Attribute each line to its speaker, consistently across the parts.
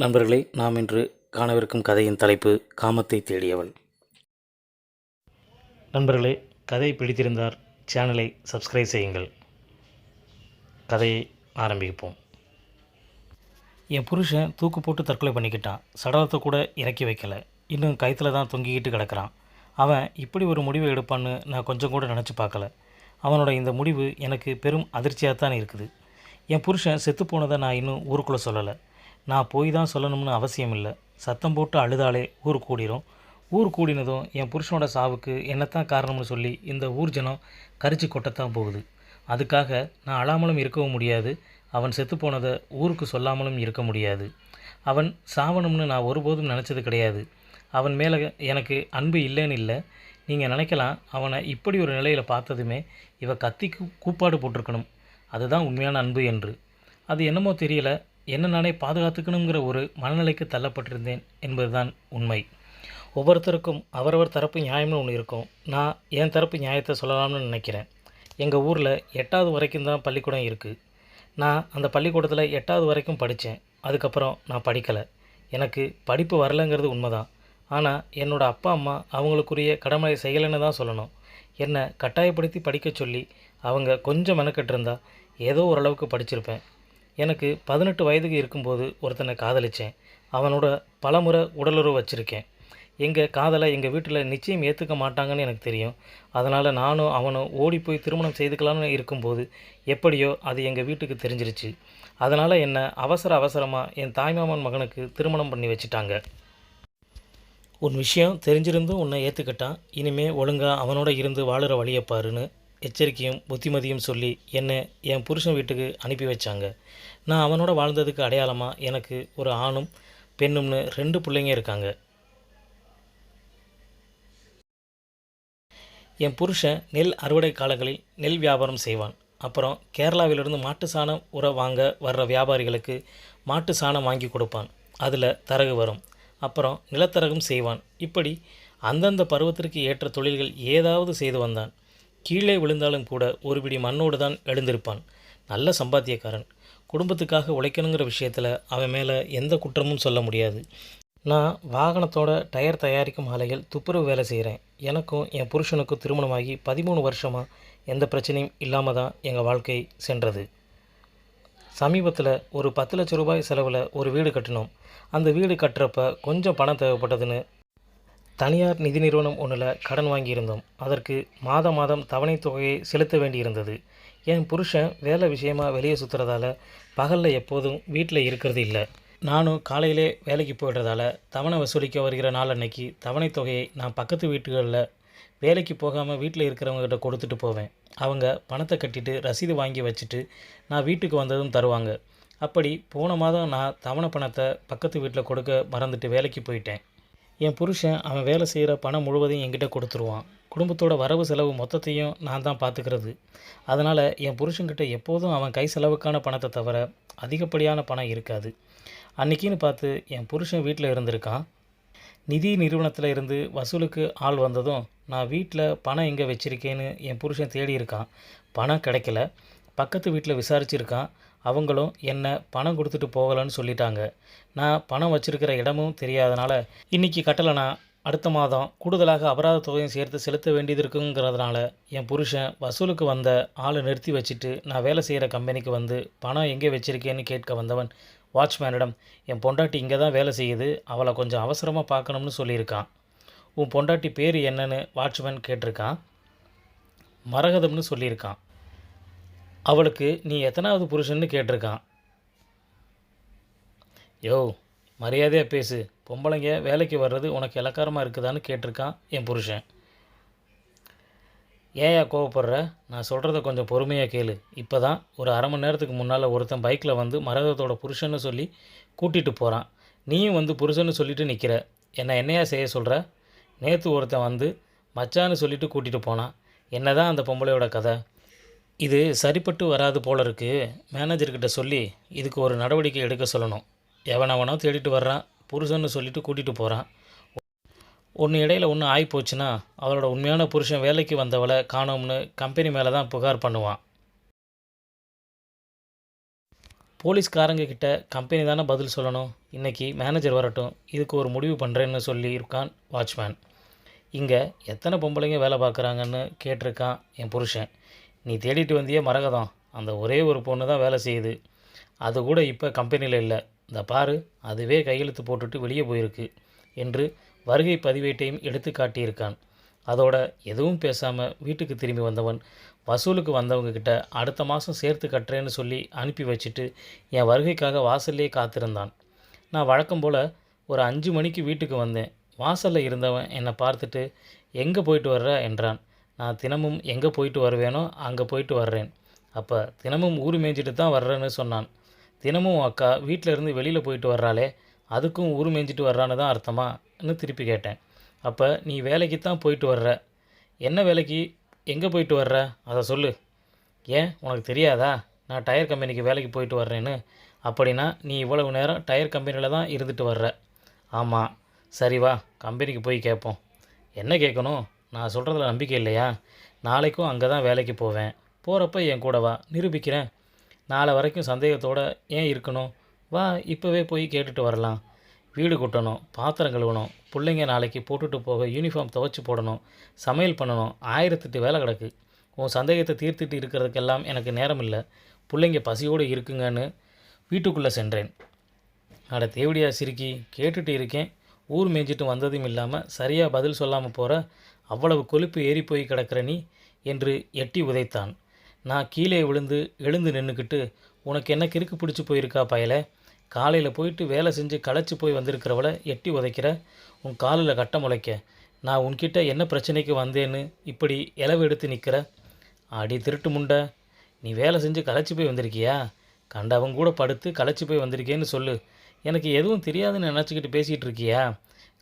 Speaker 1: நண்பர்களே நாம் இன்று காணவிருக்கும் கதையின் தலைப்பு காமத்தை தேடியவள். நண்பர்களே கதை பிடித்திருந்தார் சேனலை சப்ஸ்கிரைப் செய்யுங்கள். கதையை ஆரம்பிப்போம். என் புருஷன் தூக்கு போட்டு தற்கொலை பண்ணிக்கிட்டான். சடலத்தை கூட இறக்கி வைக்கல. இன்னும் கயித்துல தான் தொங்கிக்கிட்டு கிடக்கிறான். அவன் இப்படி ஒரு முடிவை எடுப்பான்னு நான் கொஞ்சம் கூட நினச்சி பார்க்கல. அவனோட இந்த முடிவு எனக்கு பெரும் அதிர்ச்சியாக தான் இருக்குது. என் புருஷன் செத்து போனதை நான் இன்னும் ஊருக்குள்ளே சொல்லலை. நான் போய் தான் சொல்லணும்னு அவசியம் இல்லை. சத்தம் போட்டு அழுதாலே ஊர் கூடிரும். ஊர் கூடினதும் என் புருஷனோட சாவுக்கு என்னத்தான் காரணம்னு சொல்லி இந்த ஊர் ஜனம் கரிச்சு கொட்டத்தான் போகுது. அதுக்காக நான் அழாமலும் இருக்கவும் முடியாது. அவன் செத்து போனதை ஊருக்கு சொல்லாமலும் இருக்க முடியாது. அவன் சாவணும்னு நான் ஒருபோதும் நினச்சது கிடையாது. அவன் மேலே எனக்கு அன்பு இல்லைன்னு இல்லை. நீங்கள் நினைக்கலாம் அவனை இப்படி ஒரு நிலையில் பார்த்ததுமே இவ கத்திக்கு கூப்பாடு போட்டிருக்கணும். அதுதான் உண்மையான அன்பு என்று. அது என்னமோ தெரியல என்ன நானே பாதுகாத்துக்கணுங்கிற ஒரு மனநிலைக்கு தள்ளப்பட்டிருந்தேன் என்பதுதான் உண்மை. ஒவ்வொருத்தருக்கும் அவரவர் தரப்பு நியாயம்னு ஒன்று இருக்கும். நான் என் தரப்பு நியாயத்தை சொல்லலாம்னு நினைக்கிறேன். எங்கள் ஊரில் எட்டாவது வரைக்கும் தான் பள்ளிக்கூடம் இருக்குது நான் அந்த பள்ளிக்கூடத்தில் எட்டாவது வரைக்கும் படித்தேன் அதுக்கப்புறம் நான் படிக்கலை. எனக்கு படிப்பு வரலைங்கிறது உண்மைதான். ஆனால் என்னோடய அப்பா அம்மா அவங்களுக்குரிய கடமை செய்யலைன்னு தான் சொல்லணும். என்னை கட்டாயப்படுத்தி படிக்க சொல்லி அவங்க கொஞ்சம் மெனக்கட்டிருந்தா ஏதோ ஓரளவுக்கு படிச்சிருப்பேன். எனக்கு பதினெட்டு வயதுக்கு இருக்கும்போது ஒருத்தனை காதலித்தேன் அவனோட பலமுறை உடலுறவு வச்சுருக்கேன். எங்கள் காதலை எங்கள் வீட்டில் நிச்சயம் ஏற்றுக்க மாட்டாங்கன்னு எனக்கு தெரியும். அதனால் நானும் அவனும் ஓடி போய் திருமணம் செய்துக்கலாம்னு இருக்கும்போது எப்படியோ அது எங்கள் வீட்டுக்கு தெரிஞ்சிருச்சு. அதனால் என்னை அவசர அவசரமாக என் தாய்மாமன் மகனுக்கு திருமணம் பண்ணி வச்சுட்டாங்க. உன் விஷயம் தெரிஞ்சிருந்தும் உன்னை ஏற்றுக்கிட்டான் இனிமேல் ஒழுங்காக அவனோட இருந்து வாழுற வழியை பாருன்னு எச்சரிக்கையும் புத்திமதியும் சொல்லி என்னை என் புருஷன் வீட்டுக்கு அனுப்பி வச்சாங்க. நான் அவனோட வாழ்ந்ததுக்கு அடையாளமாக எனக்கு ஒரு ஆணும் பெண்ணும்னு ரெண்டு பிள்ளைங்க இருக்காங்க. என் புருஷன் நெல் அறுவடை காலங்களில் நெல் வியாபாரம் செய்வான். அப்புறம் கேரளாவிலிருந்து மாட்டு சாணம் உர வாங்க வர்ற வியாபாரிகளுக்கு மாட்டு சாணம் வாங்கி கொடுப்பான். அதில் தரகு வரும். அப்புறம் நிலத்தரகும் செய்வான். இப்படி அந்தந்த பருவத்திற்கு ஏற்ற தொழில்கள் ஏதாவது செய்து வந்தான். கீழே விழுந்தாலும் கூட ஒரு பிடி மண்ணோடு தான் எழுந்திருப்பான். நல்ல சம்பாத்தியக்காரன். குடும்பத்துக்காக உழைக்கணுங்கிற விஷயத்தில் அவன் மேலே எந்த குற்றமும் சொல்ல முடியாது. நான் வாகனத்தோட டயர் தயாரிக்கும் ஆலையில் துப்புரவு வேலை செய்கிறேன் எனக்கும் என் புருஷனுக்கும் திருமணமாகி பதிமூணு வருஷமாக எந்த பிரச்சனையும் இல்லாமல் தான் எங்கள் வாழ்க்கை சென்றது. சமீபத்தில் ஒரு பத்து லட்ச ரூபாய் செலவில் ஒரு வீடு கட்டினோம். அந்த வீடு கட்டுறப்ப கொஞ்சம் பணம் தேவைப்பட்டதுன்னு தனியார் நிதி நிறுவனம் ஒன்றில் கடன் வாங்கியிருந்தோம். அதற்கு மாதம் மாதம் தவணை தொகையை செலுத்த வேண்டியிருந்தது. என் புருஷன் வேலை விஷயமா வெளியே சுற்றுறதால பகலில் எப்போதும் வீட்டில் இருக்கிறது இல்லை. நானும் காலையிலே வேலைக்கு போயிடுறதால தவணை வசூலிக்க வருகிற நாள் அன்னைக்கு தவணை தொகையை நான் பக்கத்து வீட்டுகளில் வேலைக்கு போகாமல் வீட்டில் இருக்கிறவங்ககிட்ட கொடுத்துட்டு போவேன். அவங்க பணத்தை கட்டிட்டு ரசீது வாங்கி வச்சுட்டு நான் வீட்டுக்கு வந்ததும் தருவாங்க. அப்படி போன மாதம் நான் தவணை பணத்தை பக்கத்து வீட்டில் கொடுக்க மறந்துட்டு வேலைக்கு போயிட்டேன். என் புருஷன் அவன் வேலை செய்கிற பணம் முழுவதையும் என்கிட்ட கொடுத்துருவான். குடும்பத்தோட வரவு செலவு மொத்தத்தையும் நான் தான் பார்த்துக்கிறது. அதனால் என் புருஷன்கிட்ட எப்போதும் அவன் கை செலவுக்கான பணத்தை தவிர அதிகப்படியான பணம் இருக்காது. அன்றைக்கின்னு பார்த்து என் புருஷன் வீட்டில் இருந்திருக்கான். நிதி நிறுவனத்தில் இருந்து வசூலுக்கு ஆள் வந்ததும் நான் வீட்டில் பணம் எங்கே வச்சுருக்கேன்னு என் புருஷன் தேடி இருக்கான் பணம் கிடைக்கல. பக்கத்து வீட்டில் விசாரிச்சிருக்கான். அவங்களும் என்ன பணம் கொடுத்துட்டு போகலன்னு சொல்லிட்டாங்க. நான் பணம் வச்சுருக்கிற இடமும் தெரியாதனால இன்றைக்கி கட்டலைனா அடுத்த மாதம் கூடுதலாக அபராத தொகையும் சேர்த்து செலுத்த வேண்டியது இருக்குங்கிறதுனால என் புருஷன் வசூலுக்கு வந்த ஆளை நிறுத்தி வச்சுட்டு நான் வேலை செய்கிற கம்பெனிக்கு வந்து பணம் எங்கே வச்சுருக்கேன்னு கேட்க வந்தவன் வாட்ச்மேனிடம் என் பொண்டாட்டி இங்கே தான் வேலை செய்யுது அவளை கொஞ்சம் அவசரமாக பார்க்கணும்னு சொல்லியிருக்கான். உன் பொண்டாட்டி பேர் என்னன்னு வாட்ச்மேன் கேட்டிருக்கான். மரகதம்னு சொல்லியிருக்கான். அவளுக்கு நீ எத்தனாவது புருஷன்னு கேட்டிருக்கான். யோ மரியாதையாக பேசு. பொம்பளைங்க வேலைக்கு வர்றது உனக்கு இலக்காரமாக இருக்குதான்னு கேட்டிருக்கான் என் புருஷன். ஏயா கோவப்படுற? நான் சொல்கிறத கொஞ்சம் பொறுமையாக கேளு. இப்போ தான் ஒரு அரை மணி நேரத்துக்கு முன்னால் ஒருத்தன் பைக்கில் வந்து மரகதத்தோட புருஷன்னு சொல்லி கூட்டிகிட்டு போகிறான் நீயும் வந்து புருஷன்னு சொல்லிட்டு நிற்கிற என்னை என்னையா செய்ய சொல்கிற நேற்று ஒருத்தன் வந்து மச்சான்னு சொல்லிட்டு கூட்டிகிட்டு போனான். என்ன தான் அந்த பொம்பளையோட கதை? இது சரிப்பட்டு வராது போல இருக்கு. மேனேஜர்கிட்ட சொல்லி இதுக்கு ஒரு நடவடிக்கை எடுக்க சொல்லணும். எவனவனோ தேடிட்டு வர்றான் புருஷன்னு சொல்லிட்டு கூட்டிகிட்டு போகிறான் ஒன்று இடையில ஒன்று ஆகி போச்சுன்னா அவளோட உண்மையான புருஷன் வேலைக்கு வந்தவளை காணோம்னு கம்பெனி மேலே தான் புகார் பண்ணுவான். போலீஸ்காரங்க கிட்ட கம்பெனி தானே பதில் சொல்லணும்? இன்னைக்கு மேனேஜர் வரட்டும் இதுக்கு ஒரு முடிவு பண்ணுறேன்னு சொல்லி இருக்கான் வாட்ச்மேன் இங்கே எத்தனை பொம்பளைங்க வேலை பார்க்குறாங்கன்னு கேட்டிருக்கான் என் புருஷன். நீ தேடிட்டு வந்தியே மரகதம். அந்த ஒரே ஒரு பொண்ணு தான் வேலை செய்யுது. அது கூட இப்போ கம்பெனியில் இல்லை. இந்த பாரு அதுவே கையெழுத்து போட்டுட்டு வெளியே போயிருக்கு என்று வருகை பதிவேட்டையும் எடுத்து காட்டியிருக்கான். அதோட எதுவும் பேசாமல் வீட்டுக்கு திரும்பி வந்தவன் வசூலுக்கு வந்தவங்கக்கிட்ட அடுத்த மாதம் சேர்த்து கட்டுறேன்னு சொல்லி அனுப்பி வச்சுட்டு என் வருகைக்காக வாசல்லே காத்திருந்தான். நான் வழக்கம் போல் ஒரு அஞ்சு மணிக்கு வீட்டுக்கு வந்தேன். வாசலில் இருந்தவன் என்னை பார்த்துட்டு எங்கே போயிட்டு வர்ற? என்றான். நான் தினமும் எங்கே போயிட்டு வருவேனோ அங்கே போயிட்டு வர்றேன். அப்போ தினமும் ஊர் மேய்ஞ்சிட்டு தான் வர்றேன்னு சொன்னான். தினமும் அக்கா வீட்டில் இருந்து வெளியில் போயிட்டு வர்றாளே அதுக்கும் ஊர் மேய்ஞ்சிட்டு வர்றான்னு தான் அர்த்தமான்னு திருப்பி கேட்டேன். அப்போ நீ வேலைக்கு தான் போயிட்டு வர்ற. என்ன வேலைக்கு? எங்கே போயிட்டு வர்ற? அதை சொல்லு. ஏன்? உனக்கு தெரியாதா? நான் டயர் கம்பெனிக்கு வேலைக்கு போயிட்டு வர்றேன்னு. அப்படின்னா நீ இவ்வளவு நேரம் டயர் கம்பெனியில் தான் இருந்துட்டு வர்ற. ஆமாம் சரி வா கம்பெனிக்கு போய் கேட்போம் என்ன கேட்கணும் நான் சொல்கிறதுல நம்பிக்கை இல்லையா? நாளைக்கும் அங்கே தான் வேலைக்கு போவேன். போகிறப்ப என் கூட வா. நிரூபிக்கிறேன். நாளை வரைக்கும் சந்தேகத்தோடு ஏன் இருக்கணும்? வா இப்போவே போய் கேட்டுட்டு வரலாம். வீடு கூட்டணும் பாத்திரம் கழுவணும் பிள்ளைங்க நாளைக்கு போட்டுட்டு போக யூனிஃபார்ம் துவைச்சி போடணும் சமையல் பண்ணணும் ஆயிரத்தெட்டு வேலை கிடக்கு. உன் சந்தேகத்தை தீர்த்துட்டு இருக்கிறதுக்கெல்லாம் எனக்கு நேரம் இல்லை பிள்ளைங்க பசியோடு இருக்குங்கன்னு வீட்டுக்குள்ளே சென்றேன். அட தேவடியா சிரிக்கி கேட்டுட்டு இருக்கேன். ஊர் மேய்ஞ்சிட்டு வந்ததும் இல்லாமல் சரியாக பதில் சொல்லாமல் போகிற அவ்வளவு கொழுப்பு ஏறி போய் கிடக்கிற நீ என்று எட்டி உதைத்தான். நான் கீழே விழுந்து எழுந்து நின்றுக்கிட்டு உனக்கு என்ன கிறுக்கு பிடிச்சி போயிருக்கா பயல? காலையில் போயிட்டு வேலை செஞ்சு களைச்சி போய் வந்திருக்கிறவளை எட்டி உதைக்கிற? உன் காலில் கட்ட முளைக்க. நான் உன்கிட்ட என்ன பிரச்சனைக்கு வந்தேன்னு இப்படி இலவு எடுத்து நிற்கிற அடி திருட்டு முண்டை. நீ வேலை செஞ்சு களைச்சி போய் வந்திருக்கியா? கண்டவன் கூட படுத்து களைச்சி போய் வந்திருக்கேன்னு சொல்லு. எனக்கு எதுவும் தெரியாதுன்னு நினச்சிக்கிட்டு பேசிகிட்டு இருக்கியா?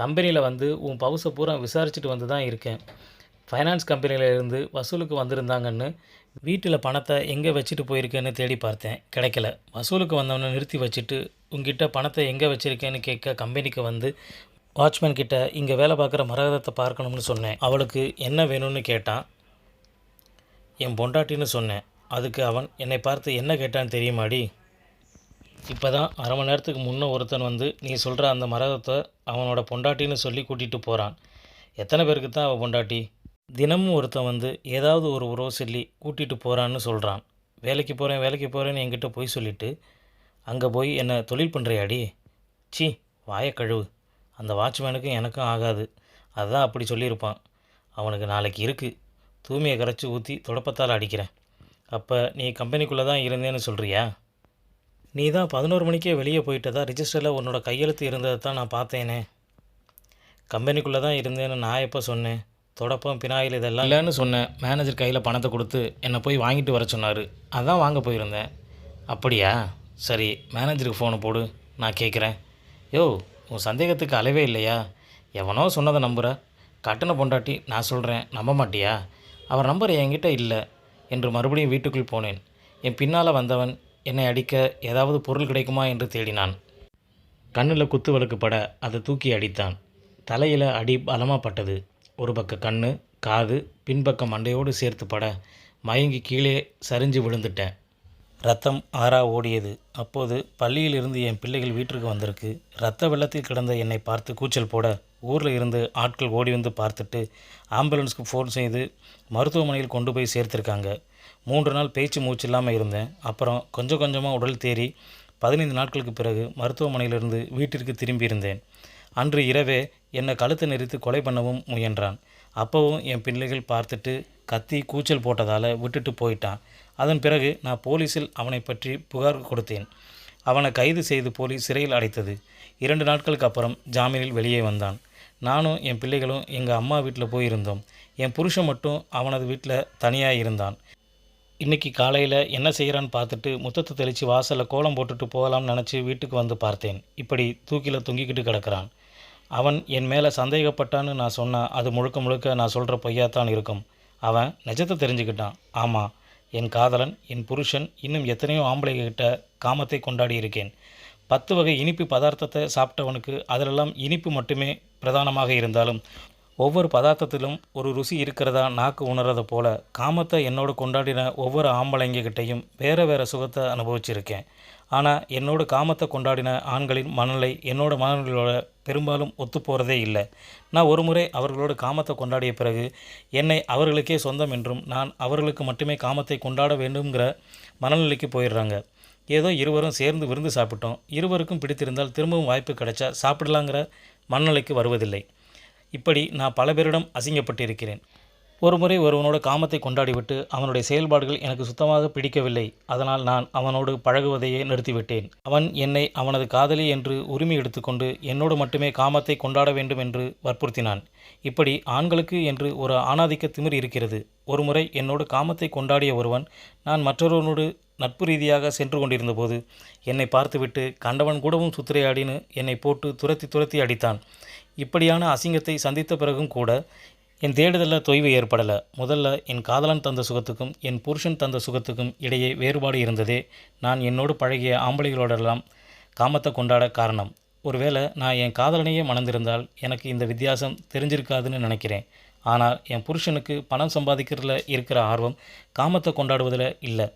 Speaker 1: கம்பெனியில் வந்து உன் பவுசை பூரா விசாரிச்சுட்டு வந்து தான் இருக்கேன். ஃபைனான்ஸ் கம்பெனியில் இருந்து வசூலுக்கு வந்திருந்தாங்கன்னு வீட்டில் பணத்தை எங்கே வச்சுட்டு போயிருக்கேன்னு தேடி பார்த்தேன். கிடைக்கல. வசூலுக்கு வந்தவனை நிறுத்தி வச்சுட்டு உங்ககிட்ட பணத்தை எங்கே வச்சுருக்கேன்னு கேட்க கம்பெனிக்கு வந்து வாட்ச்மேன் கிட்ட இங்கே வேலை பார்க்குற மரகதத்தை பார்க்கணும்னு சொன்னேன். அவளுக்கு என்ன வேணும்னு கேட்டான். என் பொண்டாட்டின்னு சொன்னேன். அதுக்கு அவன் என்னை பார்த்து என்ன கேட்டான்னு தெரியுமாடி? இப்போ தான் அரை மணி நேரத்துக்கு முன்னே ஒருத்தன் வந்து நீ சொல்கிற அந்த மரகத்தை அவனோட பொண்டாட்டின்னு சொல்லி கூட்டிகிட்டு போகிறான் எத்தனை பேருக்கு தான் அவன் பொண்டாட்டி? தினமும் ஒருத்தன் வந்து ஏதாவது ஒரு உறவு சொல்லி கூட்டிகிட்டு போகிறான்னு சொல்கிறான் வேலைக்கு போகிறேன் வேலைக்கு போகிறேன்னு என்கிட்ட போய் சொல்லிவிட்டு அங்கே போய் என்னை தொழில் பண்ணுறியாடி சி வாயை கழுவு. அந்த வாட்ச்மேனுக்கும் எனக்கும் ஆகாது. அதுதான் அப்படி சொல்லியிருப்பான். அவனுக்கு நாளைக்கு இருக்குது தூய்மையை கரைச்சி ஊற்றி தொடப்பத்தால் அடிக்கிறேன். அப்போ நீ கம்பெனிக்குள்ளே தான் இருந்தேன்னு சொல்கிறியா நீ தான் பதினோரு மணிக்கே வெளியே போயிட்டதா? ரிஜிஸ்டரில் உன்னோட கையெழுத்து இருந்ததை தான் நான் பார்த்தேனே. கம்பெனிக்குள்ளே தான் இருந்தேன்னு நான் எப்போ சொன்னேன்? தொடப்பம் பினாயில் இதெல்லாம் இல்லைன்னு சொன்னேன். மேனேஜர் கையில் பணத்தை கொடுத்து என்னை போய் வாங்கிட்டு வர சொன்னார். அதான் வாங்க போயிருந்தேன். அப்படியா? சரி மேனேஜருக்கு ஃபோனை போடு நான் கேட்குறேன் யோ உன் சந்தேகத்துக்கு அளவே இல்லையா? எவனோ சொன்னதை நம்புகிற கட்டண பொண்டாட்டி நான் சொல்கிறேன் நம்ப மாட்டியா? அவர் நம்பர் என்கிட்ட இல்லை என்று மறுபடியும் வீட்டுக்குள் போனேன். என் பின்னால் வந்தவன் என்னை அடிக்க ஏதாவது பொருள் கிடைக்குமா என்று தேடினான். கண்ணில் குத்து விளக்கு பட அதை தூக்கி அடித்தான். தலையில் அடி பலமாக பட்டது. ஒரு பக்க கண்ணு காது பின்பக்கம் மண்டையோடு சேர்த்து பட மயங்கி கீழே சரிஞ்சு விழுந்துட்டேன். ரத்தம் ஆறா ஓடியது. அப்போது பள்ளியிலிருந்து என் பிள்ளைகள் வீட்டிற்கு வந்திருக்கு. ரத்த வெள்ளத்தில் கிடந்த என்னை பார்த்து கூச்சல் போட ஊரில் இருந்து ஆட்கள் ஓடி வந்து பார்த்துட்டு ஆம்புலன்ஸ்க்கு ஃபோன் செய்து மருத்துவமனையில் கொண்டு போய் சேர்த்துருக்காங்க. மூன்று நாள் பேச்சு மூச்சு இல்லாமல் இருந்தேன். அப்புறம் கொஞ்சம் கொஞ்சமாக உடல் தேறி பதினைந்து நாட்களுக்கு பிறகு மருத்துவமனையிலிருந்து வீட்டிற்கு திரும்பியிருந்தேன் அன்று இரவே என்னை கழுத்தை நெரித்து கொலை பண்ணவும் முயன்றான். அப்போவும் என் பிள்ளைகள் பார்த்துட்டு கத்தி கூச்சல் போட்டதால் விட்டுட்டு போயிட்டான். அதன் பிறகு நான் போலீஸில் அவனை பற்றி புகார் கொடுத்தேன். அவனை கைது செய்து போலீஸ் சிறையில் அடைத்தது. இரண்டு நாட்களுக்கு அப்புறம் ஜாமீனில் வெளியே வந்தான். நானும் என் பிள்ளைகளும் எங்கள் அம்மா வீட்டில் போயிருந்தோம். என் புருஷன் மட்டும் அவனது வீட்டில் தனியாக இருந்தான். இன்னைக்கு காலையில் என்ன செய்கிறான்னு பார்த்துட்டு முத்தத்தை தெளித்து வாசலில் கோலம் போட்டுட்டு போகலாம்னு நினச்சி வீட்டுக்கு வந்து பார்த்தேன். இப்படி தூக்கில தொங்கிக்கிட்டு கிடக்கிறான். அவன் என் மேலே சந்தேகப்பட்டான்னு நான் சொன்னால் அது முழுக்க முழுக்க நான் சொல்கிற பொய்யாத்தான் இருக்கும். அவன் நிஜத்தை தெரிஞ்சுக்கிட்டான். ஆமாம் என் காதலன் என் புருஷன் இன்னும் எத்தனையோ ஆம்பளைகிட்ட காமத்தை கொண்டாடி இருக்கேன். பத்து வகை இனிப்பு பதார்த்தத்தை சாப்பிட்டவனுக்கு அதிலெல்லாம் இனிப்பு மட்டுமே பிரதானமாக இருந்தாலும் ஒவ்வொரு பதார்த்தத்திலும் ஒரு ருசி இருக்கிறதா நாக்கு உணர்றதை போல காமத்தை என்னோட கொண்டாடின ஒவ்வொரு ஆம்பளைங்ககிட்டையும் வேறு வேறு சுகத்தை அனுபவிச்சிருக்கேன். ஆனால் என்னோட காமத்தை கொண்டாடின ஆண்களின் மனநிலை என்னோட மனநிலையோட பெரும்பாலும் ஒத்துப்போகிறதே இல்லை. நான் ஒரு முறை அவர்களோட காமத்தை கொண்டாடிய பிறகு என்னை அவர்களுக்கே சொந்தம் என்றும் நான் அவர்களுக்கு மட்டுமே காமத்தை கொண்டாட வேண்டுங்கிற மனநிலைக்கு போயிடுறாங்க. ஏதோ இருவரும் சேர்ந்து விருந்து சாப்பிட்டோம். இருவருக்கும் பிடித்திருந்தால் திரும்பவும் வாய்ப்பு கிடைச்சா சாப்பிடலாங்கிற மனநிலைக்கு வருவதில்லை. இப்படி நான் பல பேரிடம் அசிங்கப்பட்டிருக்கிறேன். ஒரு முறை ஒருவனோட காமத்தை கொண்டாடிவிட்டு அவனுடைய செயல்பாடுகள் எனக்கு சுத்தமாக பிடிக்கவில்லை. அதனால் நான் அவனோடு பழகுவதையே நிறுத்திவிட்டேன். அவன் என்னை அவனது காதலி என்று உரிமை எடுத்துக்கொண்டு என்னோடு மட்டுமே காமத்தை கொண்டாட வேண்டும் என்று வற்புறுத்தினான். இப்படி ஆண்களுக்கு என்று ஒரு ஆணாதிக்க திமிர் இருக்கிறது. ஒருமுறை என்னோடு காமத்தை கொண்டாடிய ஒருவன் நான் மற்றொருவனோடு நட்பு ரீதியாக சென்று கொண்டிருந்தபோது என்னை பார்த்துவிட்டு கண்டவன் கூடவும் சுத்திரையாடின்னு என்னை போட்டு துரத்தி துரத்தி அடித்தான். இப்படியான அசிங்கத்தை சந்தித்த பிறகும் கூட என் தேடுதலில் தொய்வு ஏற்படலை. முதல்ல என் காதலன் தந்த சுகத்துக்கும் என் புருஷன் தந்த சுகத்துக்கும் இடையே வேறுபாடு இருந்ததே நான் என்னோடு பழகிய ஆம்பளைகளோடெல்லாம் காமத்தை கொண்டாட காரணம். ஒருவேளை நான் என் காதலனையே மணந்திருந்தால் எனக்கு இந்த வித்தியாசம் தெரிஞ்சிருக்காதுன்னு நினைக்கிறேன். ஆனால் என் புருஷனுக்கு பணம் சம்பாதிக்கிறதுல இருக்கிற ஆர்வம் காமத்தை கொண்டாடுவதில் இல்லை.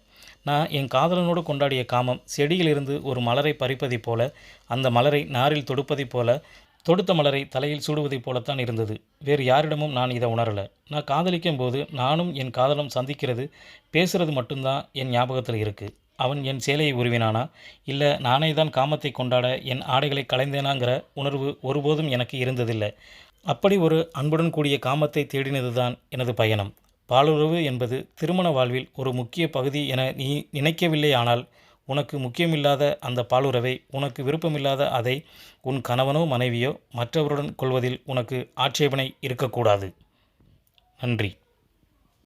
Speaker 1: நான் என் காதலனோடு கொண்டாடிய காமம் செடியிலிருந்து ஒரு மலரை பறிப்பதைப் போல அந்த மலரை நாரில் தொடுப்பதைப் போல தொடுத்த மலரை தலையில் சூடுவதைப் போலத்தான் இருந்தது. வேறு யாரிடமும் நான் இதை உணரலை. நான் காதலிக்கும் போது நானும் என் காதலும் சந்திக்கிறது பேசுறது மட்டும்தான் என் ஞாபகத்தில் இருக்குது அவன் என் சேலையை உருவினானா? இல்லை நானே தான் காமத்தை கொண்டாட என் ஆடைகளை கலைந்தேனாங்கிற உணர்வு ஒருபோதும் எனக்கு இருந்ததில்லை. அப்படி ஒரு அன்புடன் கூடிய காமத்தை தேடினதுதான் எனது பயணம். பாலுறவு என்பது திருமண வாழ்வில் ஒரு முக்கிய பகுதி என நீ நினைக்கவில்லை ஆனால் உனக்கு முக்கியமில்லாத அந்த பாலுறவை உனக்கு விருப்பமில்லாத அதை உன் கணவனோ மனைவியோ மற்றவருடன் கொள்வதில் உனக்கு ஆட்சேபனை இருக்கக்கூடாது. நன்றி.